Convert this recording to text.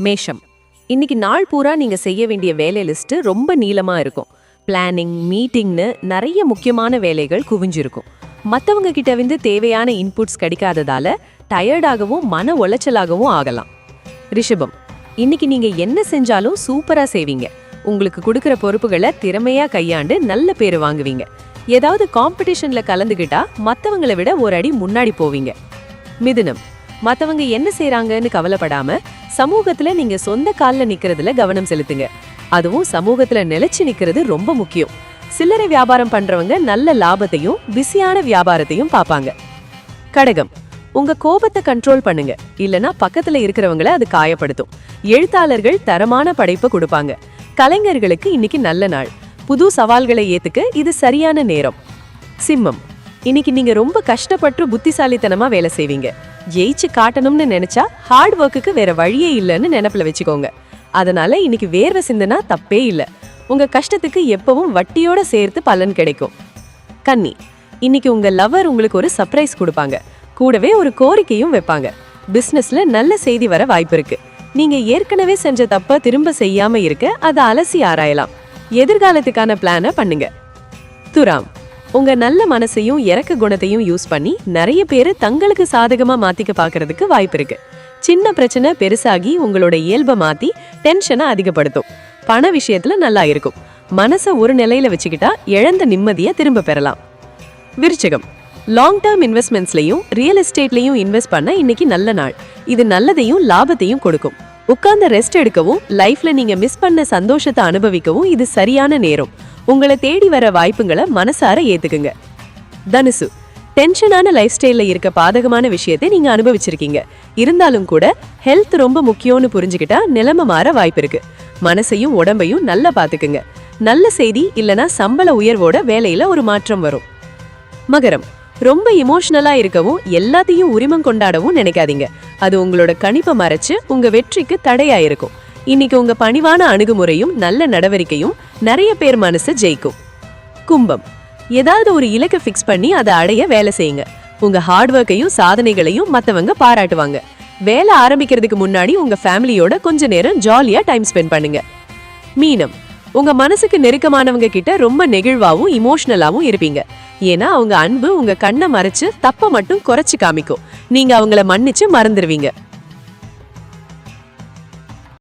மேஷம். இன்னைக்கு நாள் பூரா நீங்க செய்ய வேண்டிய வேலை லிஸ்ட் ரொம்ப நீளமா இருக்கும். பிளானிங் மீட்டிங்னு நிறைய முக்கியமான வேலைகள் குவிஞ்சிருக்கும். மற்றவங்க கிட்ட தேவையான இன்புட்ஸ் கிடைக்காததால டயர்டாகவும் மன உளைச்சலாகவும் ஆகலாம். ரிஷபம் இன்னைக்கு நீங்க என்ன செஞ்சாலும் சூப்பரா செய்வீங்க. உங்களுக்கு கொடுக்குற பொறுப்புகளை திறமையா கையாண்டு நல்ல பேர் வாங்குவீங்க. ஏதாவது காம்படிஷன்ல கலந்துக்கிட்டா மற்றவங்களை விட ஒரு அடி முன்னாடி போவீங்க. மிதுனம் மற்றவங்க என்ன செய்கிறாங்கன்னு கவலைப்படாம சமூகத்துல நீங்க சொந்த கால்ல நிக்கிறதுல கவனம் செலுத்துங்க. அதுவும் சமூகத்துல நிலைச்சு நிக்கிறது ரொம்ப முக்கியம். சில்லறை வியாபாரம் பண்றவங்க நல்ல லாபத்தையும் பிஸியான வியாபாரத்தையும் பாப்பாங்க. கடகம். உங்க கோபத்தை கண்ட்ரோல் பண்ணுங்க. இல்லனா பக்கத்துல இருக்கிறவங்கள அது காயப்படுத்தும். எழுத்தாளர்கள் தரமான படைப்பு கொடுப்பாங்க. கலைஞர்களுக்கு இன்னைக்கு நல்ல நாள். புது சவால்களை ஏத்துக்க இது சரியான நேரம். சிம்மம். இன்னைக்கு நீங்க ரொம்ப கஷ்டப்பட்டு புத்திசாலித்தனமா வேலை செய்வீங்க. ஜெயிச்சு காட்டணும்னு நினைச்சா ஹார்ட் ஒர்க்குக்கு வேற வழியே இல்லைன்னு நினைப்புல வச்சுக்கோங்க. அதனால இன்னைக்கு வேர்வை சிந்தனா தப்பே இல்லை. உங்க கஷ்டத்துக்கு எப்பவும் வட்டியோட சேர்த்து பலன் கிடைக்கும். கன்னி இன்னைக்கு உங்க லவர் உங்களுக்கு ஒரு சர்ப்ரைஸ் கொடுப்பாங்க. கூடவே ஒரு கோரிக்கையும் வைப்பாங்க. பிசினஸ்ல நல்ல செய்தி வர வாய்ப்பு இருக்கு. நீங்க ஏற்கனவே செஞ்ச தப்ப திரும்ப செய்யாம இருக்க அதை அலசி ஆராயலாம். எதிர்காலத்துக்கான பிளான பண்ணுங்க. துராம் உங்க நல்ல மனசையும் இறக்க குணத்தையும் யூஸ் பண்ணி நிறைய பேர் தங்களுக்கு சாதகமா மாத்திக்க பாக்குறதுக்கு வாய்ப்பு இருக்கு. சின்ன பிரச்சனை பெருசாகி உங்களோட இயல்பை மாத்தி டென்ஷனை அதிகப்படுத்தும். பண விஷயத்துல நல்லா இருக்கும். மனசை ஒரு நிலையில வச்சுக்கிட்டா இழந்த நிம்மதியை திரும்ப பெறலாம். விருச்சகம். லாங் டேர்ம் இன்வெஸ்ட்மெண்ட்ஸ்லையும் ரியல் எஸ்டேட்லையும் இன்வெஸ்ட் பண்ண இன்னைக்கு நல்ல நாள். இது நல்லதையும் லாபத்தையும் கொடுக்கும். உட்கார்ந்து ரெஸ்ட் எடுக்கவும் லைஃப்ல நீங்க மிஸ் பண்ண சந்தோஷத்தை அனுபவிக்கவும் இது சரியான நேரம். உங்களை தேடி வர வாய்ப்புங்களை மனசார ஏத்துக்குங்க. தனுசு டென்ஷனான லைஃப் ஸ்டைலில் இருக்க பாதகமான விஷயத்தை நீங்க அனுபவிச்சிருக்கீங்க. இருந்தாலும் கூட ஹெல்த் ரொம்ப முக்கியம்னு புரிஞ்சுக்கிட்டா நிலைமை மாற வாய்ப்பு இருக்கு. மனசையும் உடம்பையும் நல்லா பார்த்துக்குங்க நல்ல செய்தி இல்லனா சம்பள உயர்வோட வேலையில ஒரு மாற்றம் வரும். மகரம் ரொம்ப இமோஷனலா இருக்கவும் எல்லாத்தையும் உரிமம் கொண்டாடவும் நினைக்காதீங்க. அது உங்களோட கணிப்பை மறைச்சு உங்க வெற்றிக்கு தடையா இருக்கும். இன்னைக்கு உங்க பணிவான அணுகுமுறையும் நல்ல நடவடிக்கையும் நிறைய பேர் மனசு ஜெயிக்கும். கும்பம். ஏதாவது ஒரு இலக்கை ஃபிக்ஸ் பண்ணி அதை அடைய வேலை செய்யுங்க. உங்க ஹார்ட் ஒர்க்கையும் சாதனைகளையும் மற்றவங்க பாராட்டுவாங்க. வேலை ஆரம்பிக்கிறதுக்கு முன்னாடி உங்க ஃபேமிலியோட கொஞ்ச நேரம் ஜாலியா டைம் ஸ்பெண்ட் பண்ணுங்க. மீனம். உங்க மனசுக்கு நெருக்கமானவங்க கிட்ட ரொம்ப நெகிழ்வாவும் இமோஷனலாவும் இருப்பீங்க. ஏன்னா அவங்க அன்பு உங்க கண்ணை மறைச்சு தப்ப மட்டும் குறைச்சு காமிக்கும். நீங்க அவங்கள மன்னிச்சு மறந்துடுவீங்க